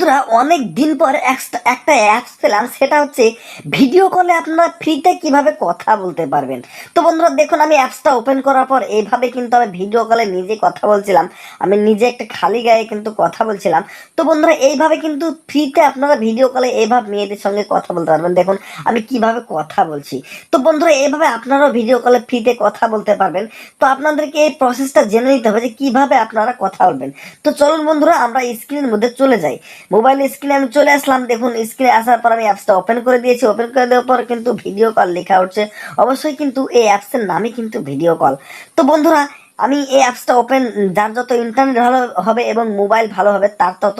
বন্ধুরা, অনেক দিন পর একটা- অ্যাপস পেলাম, সেটা হচ্ছে ভিডিও কলে আপনারা ফ্রিতে কীভাবে কথা বলতে পারবেন। তো বন্ধুরা, দেখুন, আমি অ্যাপসটা ওপেন করার পর এইভাবে কিন্তু আমি ভিডিও কলে নিজে কথা বলছিলাম। আমি নিজে একটা খালি গায়ে কিন্তু কথা বলছিলাম। তো বন্ধুরা, এইভাবে কিন্তু ফ্রিতে আপনারা ভিডিও কলে এইভাবে মেয়েদের সঙ্গে কথা বলতে পারবেন। দেখুন, আমি কীভাবে কথা বলছি। তো বন্ধুরা, এইভাবে আপনারাও ভিডিও কলে ফ্রিতে কথা বলতে পারবেন। তো আপনাদেরকে এই প্রসেসটা জেনে নিতে হবে যে কীভাবে আপনারা কথা বলবেন। তো চলুন বন্ধুরা, আমরা স্ক্রিনের মধ্যে চলে যাই। মোবাইল স্ক্রিনে আমি চলে আসলাম। দেখুন স্ক্রিনে আসার পর আমি অ্যাপসটা ওপেন করে দিয়েছি। ওপেন করে দেওয়ার পর কিন্তু ভিডিও কল লেখা উঠছে। অবশ্যই কিন্তু এই অ্যাপসের নামই কিন্তু ভিডিও কল তো বন্ধুরা, আমি এই অ্যাপসটা ওপেন যার যত ইন্টারনেট ভালো হবে এবং মোবাইল ভালো হবে, তার তত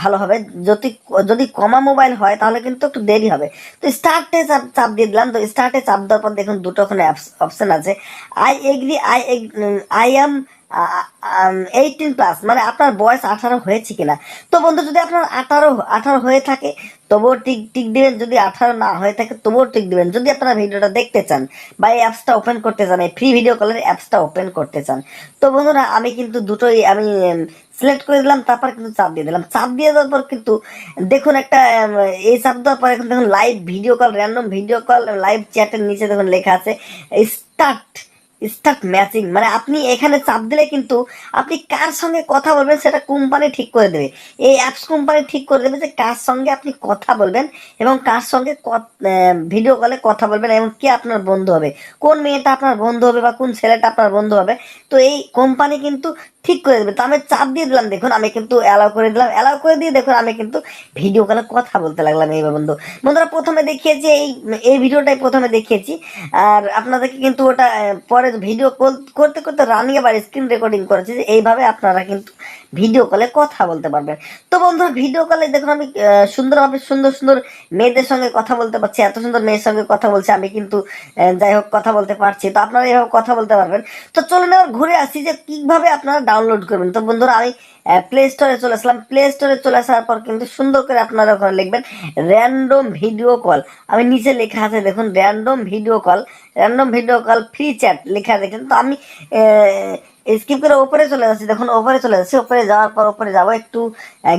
ভালো হবে। যদি যদি কমা মোবাইল হয়, তাহলে কিন্তু একটু দেরি হবে। তো স্টার্টে চাপ চাপ দিয়ে দিলাম। তো স্টার্টে চাপ দেওয়ার পর দেখুন, দুটো ওখানে অপশন আছে। I agree I agree I am eighteen plus মানে আপনার বয়স আঠারো হয়েছে কিনা। তো বন্ধু, যদি আপনার আঠারো আঠারো হয়ে থাকে, তবুও টিক টিক দিবেন। যদি আঠারো না হয়ে থাকে, তবুও টিক দিবেন। যদি আপনারা ভিডিওটা দেখতে চান বা এই অ্যাপসটা ওপেন করতে চান, এই ফ্রি ভিডিও কলের অ্যাপসটা ওপেন করতে চান, তো বন্ধুরা, আমি কিন্তু দুটোই, আমি সিলেক্ট করে দিলাম, তারপর কিন্তু চাপ দিয়ে দিলাম। চাপ দিয়ে দেওয়ার পর কিন্তু দেখুন একটা এই চাপ দেওয়ার পর এখন দেখুন live video call random video call live চ্যাটের নিচে দেখুন লেখা আছে স্টার্ট স্টার্ট ম্যাচিং মানে আপনি এখানে চাপ দিলে কিন্তু আপনি কার সঙ্গে কথা বলবেন সেটা কোম্পানি ঠিক করে দেবে। এই অ্যাপস কোম্পানি ঠিক করে দেবে যে কার সঙ্গে আপনি কথা বলবেন এবং কার সঙ্গে ভিডিও কলে কথা বলবেন এবং কে আপনার বন্ধু হবে। কোন মেয়েটা আপনার বন্ধু হবে বা কোন ছেলেটা আপনার বন্ধু হবে। তো এই কোম্পানি কিন্তু ঠিক করে দেবে। তো আমি চাপ দিয়ে দিলাম, দেখুন আমি কিন্তু অ্যালাউ করে দিলাম। অ্যালাউ করে দিয়ে দেখুন আমি কিন্তু ভিডিও কলে কথা বলতে লাগলাম এই বন্ধু। বন্ধুরা প্রথমে দেখিয়েছি এই এই ভিডিওটাই প্রথমে দেখিয়েছি। আর আপনাদেরকে কিন্তু ওটা পরে ভিডিও কল করতে করতে রানিং আবার স্ক্রিন রেকর্ডিং করেছি যে এইভাবে আপনারা কিন্তু ভিডিও কলে কথা বলতে পারবেন। তো বন্ধুরা ভিডিও কলে দেখুন আমি সুন্দরভাবে সুন্দর সুন্দর মেয়েদের সঙ্গে কথা বলতে পারছি, এত সুন্দর মেয়ের সঙ্গে কথা বলছি, আমি কিন্তু যাই হোক কথা বলতে পারছি। তো আপনারা এইভাবে কথা বলতে পারবেন। তো চলুন এবার ঘুরে আসি যে কীভাবে আপনারা ডাউনলোড করবেন। তো বন্ধুরা, আমি প্লে স্টোরে চলে আসলাম। প্লে স্টোরে চলে আসার পর কিন্তু সুন্দর করে আপনারা ওখানে লিখবেন র্যান্ডম ভিডিও কল আমি নিচে লেখা আছে, দেখুন random video call random video call free chat লেখা দেখেন তো আমি স্কিপ করে ওপরে চলে যাচ্ছি। দেখুন, ওপরে চলে যাচ্ছি। ওপরে যাওয়ার পর ওপরে যাব একটু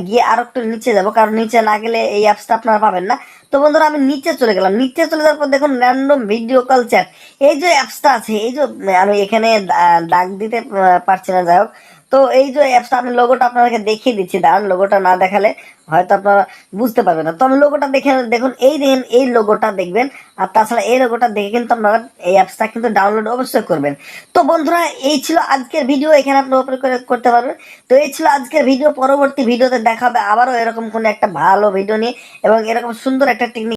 গিয়ে আরও একটু নিচে যাব। কারণ নিচে না গেলে এই অ্যাপসটা আপনারা পাবেন না। তো বন্ধুরা, আমি নিচে চলে গেলাম। নিচে চলে যাওয়ার পর দেখুন র্যান্ডম ভিডিও কল চ্যাট এই যে অ্যাপসটা আছে, এই যে, আমি এখানে দাগ দিতে পারছি না, যাই হোক। তো এই যে অ্যাপসটা আমি লোগোটা আপনাদেরকে দেখিয়ে দিচ্ছি। দাঁড়ান লোগোটা না দেখালে হয়তো আপনারা বুঝতে পারবেন না। তো আমি লোগোটা দেখে, দেখুন, এই দেখেন, এই লোগোটা দেখবেন। আর তাছাড়া এই লোগোটা দেখে কিন্তু আপনারা এই অ্যাপসটা কিন্তু ডাউনলোড অবশ্যই করবেন। তো বন্ধুরা, এই ছিল আজকের ভিডিও এখানে আপনি ওপরে করে, করতে পারবেন। তো এই ছিল আজকের ভিডিও পরবর্তী ভিডিওতে দেখাবে আবারও এরকম কোনো একটা ভালো ভিডিও নিয়ে এবং এরকম সুন্দর একটা technique